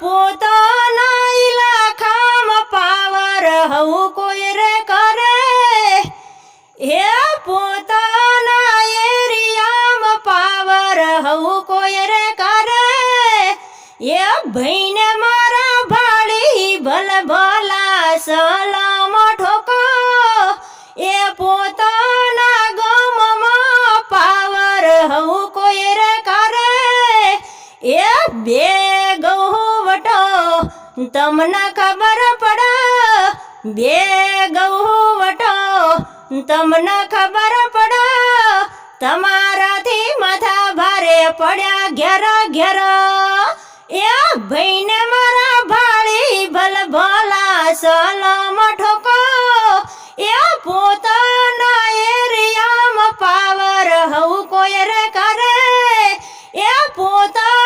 પોતાના ઇલાકામાં પાવર હવું કોઈ રે કરે. હે પોતાના એરિયામાં પાવર હવું કોઈ રે કરે. એ ભાઈને મારા ભાળી ભલ ભલા સલામ ઠોકો. એ પોતાના ગામમાં પાવર હવું કોઈ રે કરે. એ બે ગૌ તમને ખબર પડા, બે વટો. તમને ખબર પડા, તમારાથી માથા ભારે પડ્યા ઘેર ઘેર. એ ભાઈને મારા ભાળી ભલ ભલા સલમ ઠોકો. એ પોતાના એરિયામાં પાવર હવું કોઈ રે કરે. એ પોતા